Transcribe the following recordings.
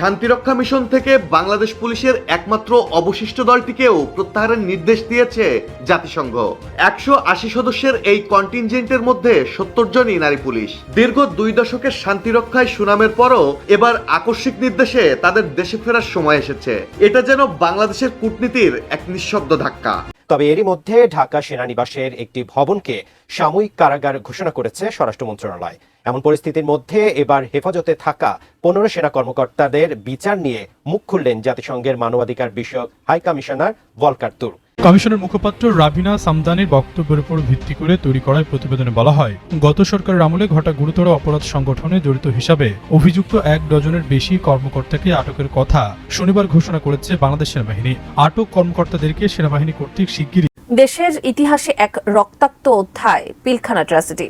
শান্তিরক্ষা mission থেকে বাংলাদেশ পুলিশের একমাত্র অবশিষ্ট দলটিকেও প্রত্যাহারের নির্দেশ দিয়েছে জাতিসংঘ। একশো আশি সদস্যের এই কন্টিনজেন্টের মধ্যে সত্তর জনই নারী পুলিশ। দীর্ঘ দুই দশকের শান্তিরক্ষায় সুনামের পরও এবার আকস্মিক নির্দেশে তাদের দেশে ফেরার সময় এসেছে। এটা যেন বাংলাদেশের কূটনীতির এক নিঃশব্দ ধাক্কা। তবে এরই মধ্যে ঢাকা সেনানিবাসের একটি ভবনকে সাময়িক কারাগার ঘোষণা করেছে স্বরাষ্ট্র মন্ত্রণালয়। এমন পরিস্থিতির মধ্যে এবার হেফাজতে থাকা পনেরো সেনা কর্মকর্তাদের বিচার নিয়ে মুখ খুললেন জাতিসংঘের মানবাধিকার বিষয়ক হাই কমিশনার ভলকার তুর। কমিশনের মুখপাত্র রাবিনা সামদানির বক্তব্যের উপর ভিত্তি করে তৈরি করা এই প্রতিবেদনে বলা হয়, গত সরকারের আমলে ঘটা গুরুতর অপরাধ সংগঠনে জড়িত হিসাবে অভিযুক্ত এক ডজনের বেশি কর্মকর্তাকে আটকের কথা শনিবার ঘোষণা করেছে বাংলাদেশ সেনাবাহিনী। আটক কর্মকর্তাদেরকে সেনাবাহিনী কর্তৃক শিগগিরই দেশের ইতিহাসে এক রক্তাক্ত অধ্যায়, পিলখানা ট্র্যাজেডি।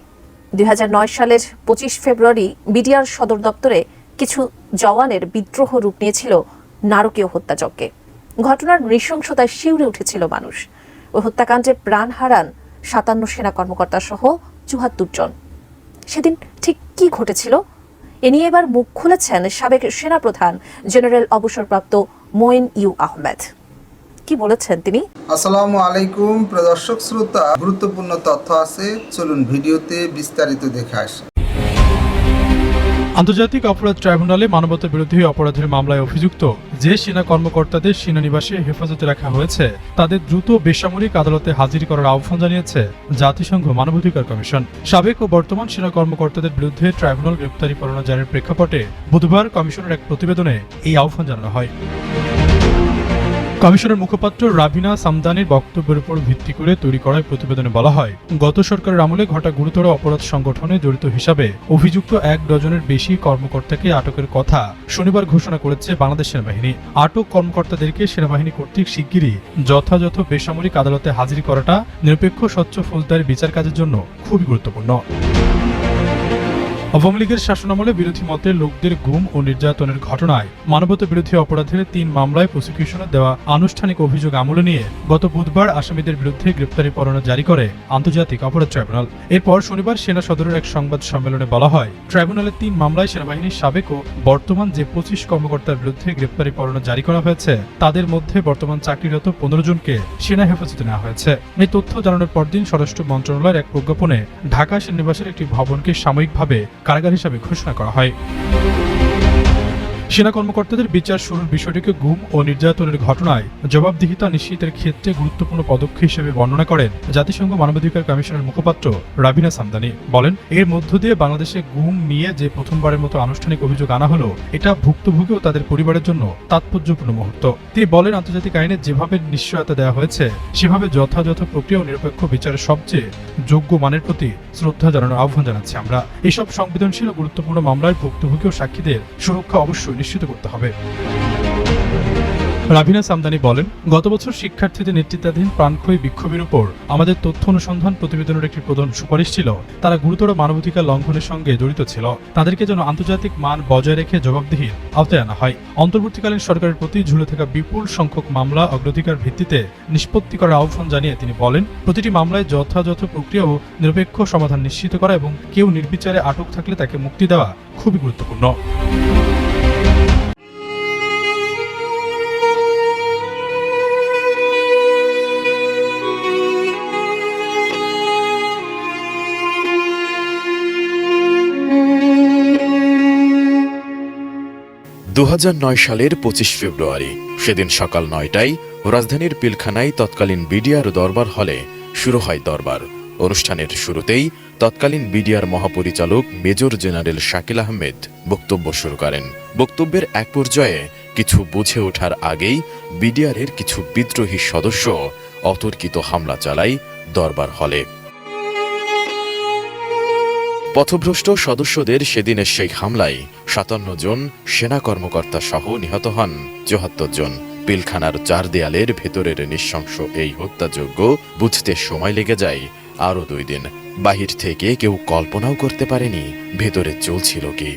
দুই হাজার নয় সালের পঁচিশ ফেব্রুয়ারি বিডিআর সদর দপ্তরে কিছু জওয়ানের বিদ্রোহ রূপ নিয়েছিল নারকীয় হত্যাযজ্ঞে। ঘটনার নৃশংসতায় শিউরে উঠেছিল মানুষ। ওই হত্যাকাণ্ডে প্রাণ হারান সাতান্ন সেনা কর্মকর্তা সহ চুহাত্তর জন। সেদিন ঠিক কি ঘটেছিল? এ নিয়ে এবার মুখ খুলেছেন সাবেক সেনাপ্রধান জেনারেল অবসরপ্রাপ্ত মঈন ইউ আহমেদ। কি বলেছেন তিনি? আসসালামু আলাইকুম প্রদর্শক শ্রোতা, গুরুত্বপূর্ণ তথ্য আছে। চলুন ভিডিওতে বিস্তারিত দেখে আসি। আন্তর্জাতিক অপরাধ ট্রাইব্যুনালে মানবতা বিরোধী অপরাধের মামলায় অভিযুক্ত যে সেনা কর্মকর্তাদের সেনানিবাসে হেফাজতে রাখা হয়েছে, তাদের দ্রুত বেসামরিক আদালতে হাজির করার আহ্বান জানিয়েছে জাতিসংঘ মানবাধিকার কমিশন। সাবেক ও বর্তমান সেনা কর্মকর্তাদের বিরুদ্ধে ট্রাইব্যুনাল গ্রেপ্তারি পরোয়ানা জারির প্রেক্ষাপটে বুধবার কমিশনের এক প্রতিবেদনে এই আহ্বান জানানো হয়। কমিশনের মুখপাত্র রাবিনা সামদানির বক্তব্যের উপর ভিত্তি করে তৈরি করা এই প্রতিবেদনে বলা হয়, গত সরকারের আমলে ঘটা গুরুতর অপরাধ সংগঠনে জড়িত হিসাবে অভিযুক্ত এক ডজনের বেশি কর্মকর্তাকে আটকের কথা শনিবার ঘোষণা করেছে বাংলাদেশ সেনাবাহিনী। আটক কর্মকর্তাদেরকে সেনাবাহিনী কর্তৃক শিগগিরই যথাযথ বেসামরিক আদালতে হাজির করাটা নিরপেক্ষ, স্বচ্ছ ফৌজদারি বিচার কাজের জন্য খুবই গুরুত্বপূর্ণ। আওয়ামী লীগের শাসনামলে বিরোধী মতের লোকদের গুম ও নির্যাতনের ঘটনায় মানবতা বিরোধী অপরাধের তিন মামলায় প্রসিকিউশনের দেওয়া আনুষ্ঠানিক অভিযোগ আমলে নিয়ে গত বুধবার আসামিদের বিরুদ্ধে গ্রেপ্তারি পরোয়ানা জারি করে আন্তর্জাতিক অপরাধ ট্রাইব্যুনাল। এরপর শনিবার সেনা সদরের এক সংবাদ সম্মেলনে বলা হয়, ট্রাইব্যুনালের তিন মামলায় সেনাবাহিনীর সাবেক ও বর্তমান যে পঁচিশ কর্মকর্তার বিরুদ্ধে গ্রেপ্তারি পরোয়ানা জারি করা হয়েছে, তাদের মধ্যে বর্তমান চাকরিরত পনেরো জনকে সেনা হেফাজতে নেওয়া হয়েছে। এই তথ্য জানানোর পরদিন স্বরাষ্ট্র মন্ত্রণালয়ের এক প্রজ্ঞাপনে ঢাকা সেনানিবাসের একটি ভবনকে সাময়িকভাবে কারাগার হিসাবে ঘোষণা করা হয়। সেনা কর্মকর্তাদের বিচার শুরুর বিষয়টিকে গুম ও নির্যাতনের ঘটনায় জবাবদিহিতা নিশ্চিতের ক্ষেত্রে গুরুত্বপূর্ণ পদক্ষেপ হিসেবে বর্ণনা করেন জাতিসংঘ মানবাধিকার কমিশনের মুখপাত্র রাবিনা সামদানি। বলেন, এর মধ্য দিয়ে বাংলাদেশে গুম নিয়ে যে প্রথমবারের মতো আনুষ্ঠানিক অভিযোগ আনা হলো, এটা ভুক্তভোগী ও তাদের পরিবারের জন্য তাৎপর্যপূর্ণ মুহূর্ত। তিনি বলেন, আন্তর্জাতিক আইনে যেভাবে নিশ্চয়তা দেওয়া হয়েছে, সেভাবে যথাযথ প্রক্রিয়া ও নিরপেক্ষ বিচারের সবচেয়ে যোগ্য মানের প্রতি শ্রদ্ধা জানানোর আহ্বান জানাচ্ছি আমরা। এসব সংবেদনশীল গুরুত্বপূর্ণ মামলায় ভুক্তভোগী ও সাক্ষীদের সুরক্ষা অবশ্যই নিশ্চিত করতে হবে। রাভিনা সামদানি বলেন, গত বছর শিক্ষার্থীদের নেতৃত্বাধীন প্রাণক্ষয়ী বিক্ষোভের উপর আমাদের তথ্য অনুসন্ধান প্রতিবেদনের একটি প্রধান সুপারিশ ছিল। তারা গুরুতর মানবাধিকার লঙ্ঘনের সঙ্গে জড়িত ছিল। তাদেরকে যেন আন্তর্জাতিক মান বজায় রেখে জবাবদিহির আওতায় আনা হয়। অন্তর্বর্তীকালীন সরকারের প্রতি ঝুলে থাকা বিপুল সংখ্যক মামলা অগ্রাধিকার ভিত্তিতে নিষ্পত্তি করার আহ্বান জানিয়ে তিনি বলেন, প্রতিটি মামলায় যথাযথ প্রক্রিয়া ও নিরপেক্ষ সমাধান নিশ্চিত করা এবং কেউ নির্বিচারে আটক থাকলে তাকে মুক্তি দেওয়া খুবই গুরুত্বপূর্ণ। দু হাজার নয় সালের পঁচিশ ফেব্রুয়ারি। সেদিন সকাল নয়টায় রাজধানীর পিলখানায় তৎকালীন বিডিআর দরবার হলে শুরু হয় দরবার। অনুষ্ঠানের শুরুতেই তৎকালীন বিডিআর মহাপরিচালক মেজর জেনারেল শাকিল আহমেদ বক্তব্য শুরু করেন। বক্তব্যের এক পর্যায়ে কিছু বুঝে ওঠার আগেই বিডিআরের কিছু বিদ্রোহী সদস্য অতর্কিত হামলা চালায় দরবার হলে। পথভ্রষ্ট সদস্যদের সেদিনের সেই হামলায় সাতান্ন জন সেনা কর্মকর্তা সহ নিহত হন। চুহাত্তর জন পিলখানার চার দেয়ালের ভেতরের নিঃশংস এই হত্যাযজ্ঞ বুঝতে সময় লেগে যায়। আরও দুই দিন বাহির থেকে কেউ কল্পনাও করতে পারেনি ভেতরে চলছিল কি।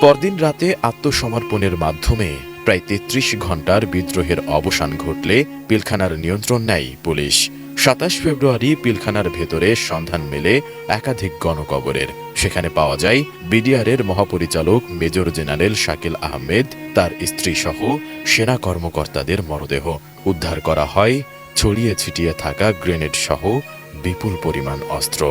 পরদিন রাতে আত্মসমর্পণের মাধ্যমে প্রায় তেত্রিশ ঘণ্টার বিদ্রোহের অবসান ঘটলে পিলখানার নিয়ন্ত্রণ নেয় পুলিশ। সাতাশ ফেব্রুয়ারি পিলখানার ভেতরে সন্ধান মেলে একাধিক গণকবরের। সেখানে পাওয়া যায় বিডিআরের মহাপরিচালক মেজর জেনারেল শাকিল আহমেদ, তার স্ত্রী সহ সেনা কর্মকর্তাদের মরদেহ উদ্ধার করা হয়, ছড়িয়ে ছিটিয়ে থাকা গ্রেনেড সহ বিপুল পরিমাণ অস্ত্র।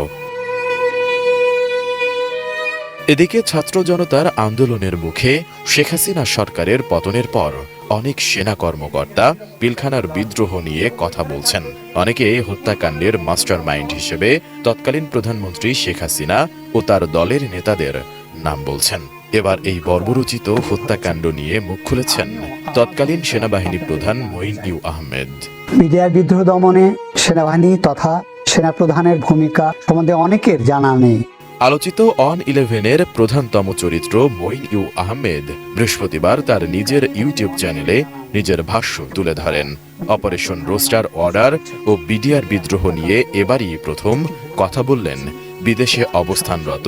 এদিকে ছাত্র জনতার আন্দোলনের মুখে শেখ হাসিনা সরকারের পতনের পর অনেক সেনা কর্মকর্তা পিলখানার বিদ্রোহ নিয়ে কথা বলছেন। অনেকে হত্যাকাণ্ডের মাস্টার মাইন্ড হিসেবে তৎকালীন প্রধানমন্ত্রী শেখ হাসিনা ও তার দলের নেতাদের নাম বলছেন। এবার এই বর্বরচিত হত্যাকাণ্ড নিয়ে মুখ খুলেছেন তৎকালীন সেনাবাহিনী প্রধান মঈন ইউ আহমেদ। বিডিআর বিদ্রোহ দমনে সেনাবাহিনী তথা সেনাপ্রধানের ভূমিকা সম্বন্ধে অনেকের জানা নেই। আলোচিত অন ইলেভেনের প্রধানতম চরিত্র মঈন ইউ আহমেদ বৃহস্পতিবার তার নিজের ইউটিউব চ্যানেলে নিজের ভাষ্য তুলে ধরেন। অপারেশন রোস্টার অর্ডার ও বিডিআর বিদ্রোহ নিয়ে এবারই প্রথম কথা বললেন বিদেশে অবস্থানরত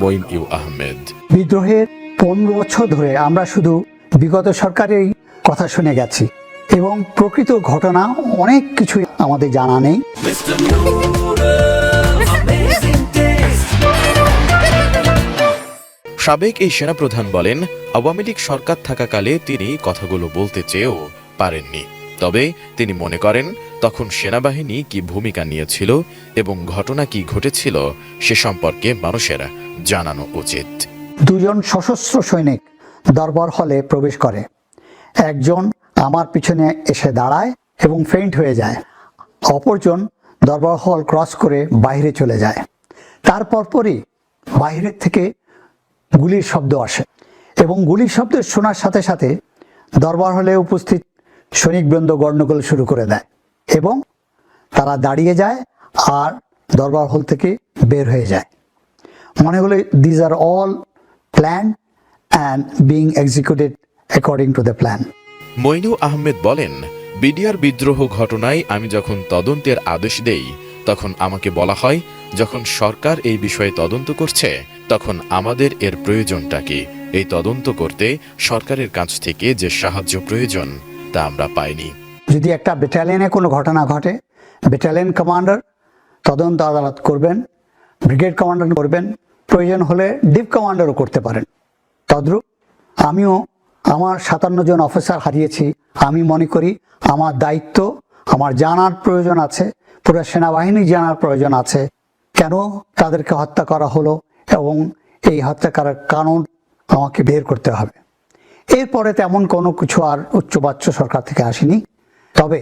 মঈন ইউ আহমেদ। বিদ্রোহের পনেরো বছর ধরে আমরা শুধু বিগত সরকারেরই কথা শুনে গেছি এবং প্রকৃত ঘটনা অনেক কিছুই আমাদের জানা নেই। সাবেক এই সেনাপ্রধান বলেন, আওয়ামী লীগ সরকার থাকাকালে তিনি কথাগুলো বলতে চেয়েও পারেননি। তবে তিনি মনে করেন, তখন সেনাবাহিনী কি ভূমিকা নিয়েছিল এবং ঘটনা কি ঘটেছিল সে সম্পর্কে মানুষের জানানো উচিত। দুজন সশস্ত্র সৈনিক দরবার হলে প্রবেশ করে। একজন আমার পিছনে এসে দাঁড়ায় এবং ফেইন্ট হয়ে যায়। অপরজন দরবার হল ক্রস করে বাইরে চলে যায়। তার পরপরই বাইরের থেকে গুলির শব্দ আসে এবং গুলির শব্দ শোনার সাথে সাথে দরবার হলে উপস্থিত সৈনিকবৃন্দ গণ্ডগোল শুরু করে দেয় এবং তারা দাঁড়িয়ে যায় আর দরবার হল থেকে বের হয়ে যায়। মনে হলো these are all plan and being executed according to the plan Moin Ahmed বলেন, বিডিআর বিদ্রোহ ঘটনায় আমি যখন তদন্তের আদেশ দেই, তখন আমাকে বলা হয়, যখন সরকার এই বিষয়ে তদন্ত করছে তখন আমাদের এর প্রয়োজনটা কি? এই তদন্ত করতে সরকারের কাছ থেকে যে সাহায্য প্রয়োজন, তা আমরা পাইনি। যদি একটা ব্যাটালিয়নে কোনো ঘটনা ঘটে, ব্যাটালিয়ন কমান্ডার তদন্ত আদালত করবেন, ব্রিগেড কমান্ডার করবেন, প্রয়োজন হলে ডিপ কমান্ডারও করতে পারেন। তদ্রূপ আমিও আমার সাতান্ন জন অফিসার হারিয়েছি। আমি মনে করি আমার দায়িত্ব, আমার জানার প্রয়োজন আছে, পুরো সেনাবাহিনী জানার প্রয়োজন আছে। কেন তাদেরকে হত্যা করা হলো? এবং এই হত্যা করার কারণ আমাকে বের করতে হবে। এরপরে তেমন কোনো কিছু আর উচ্চবাচ্য সরকার থেকে আসেনি। তবে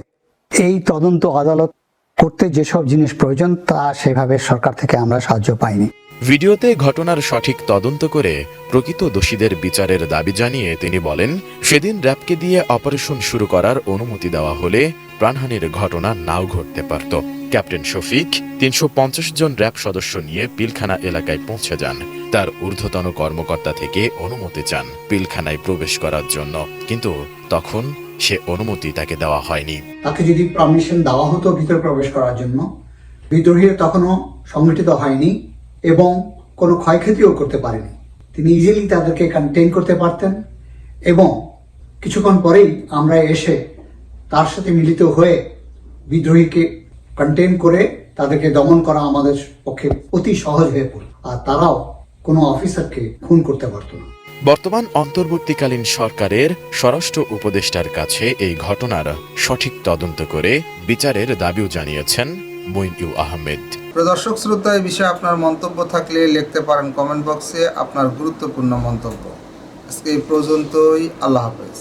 এই তদন্ত আদালত করতে যেসব জিনিস প্রয়োজন তা সেভাবে সরকার থেকে আমরা সাহায্য পাইনি। ভিডিওতে ঘটনার সঠিক তদন্ত করে প্রকৃত দোষীদের বিচারের দাবি জানিয়ে তিনি বলেন, সেদিন র্যাবকে দিয়ে অপারেশন শুরু করার অনুমতি দেওয়া হলে প্রাণহানির ঘটনা নাও ঘটতে পারত। ক্যাপ্টেন শফিক, তিনশো পঞ্চাশ জন র্যাব সদস্য নিয়ে পিলখানা এলাকায় পৌঁছে যান। তার ঊর্ধ্বতন কর্মকর্তা থেকে অনুমতি চান পিলখানায় প্রবেশ করার জন্য। কিন্তু তখন সে অনুমতি তাকে দেওয়া হয়নি। তাকে যদি পারমিশন দেওয়া হতো ভিতরে প্রবেশ করার জন্য, বিদ্রোহীরা তখনও সংগঠিত হয়নি এবং কোনো ক্ষয়ক্ষতিও করতে পারেনি। তিনি ইজিলি তাদেরকে কন্টেইন করতে পারতেন এবং কিছুক্ষণ পরেই আমরা এসে তার সাথে মিলিত হয়ে বিদ্রোহীকে কন্টেইন করে তাদেরকে দমন করা আমাদের পক্ষে অতি সহজ হয়ে পড়ল আর তারাও কোনো অফিসারকে খুন করতে পারতো না। বর্তমান অন্তর্বর্তীকালীন সরকারের স্বরাষ্ট্র উপদেষ্টার কাছে এই ঘটনার সঠিক তদন্ত করে বিচারের দাবিও জানিয়েছেন মইন আহমেদ। প্রদর্শক শ্রোতা এই বিষয়ে আপনার মন্তব্য থাকলে লিখতে পারেন কমেন্ট বক্সে আপনার গুরুত্বপূর্ণ মন্তব্য। আজকে এই পর্যন্তই আল্লাহ হাফেজ।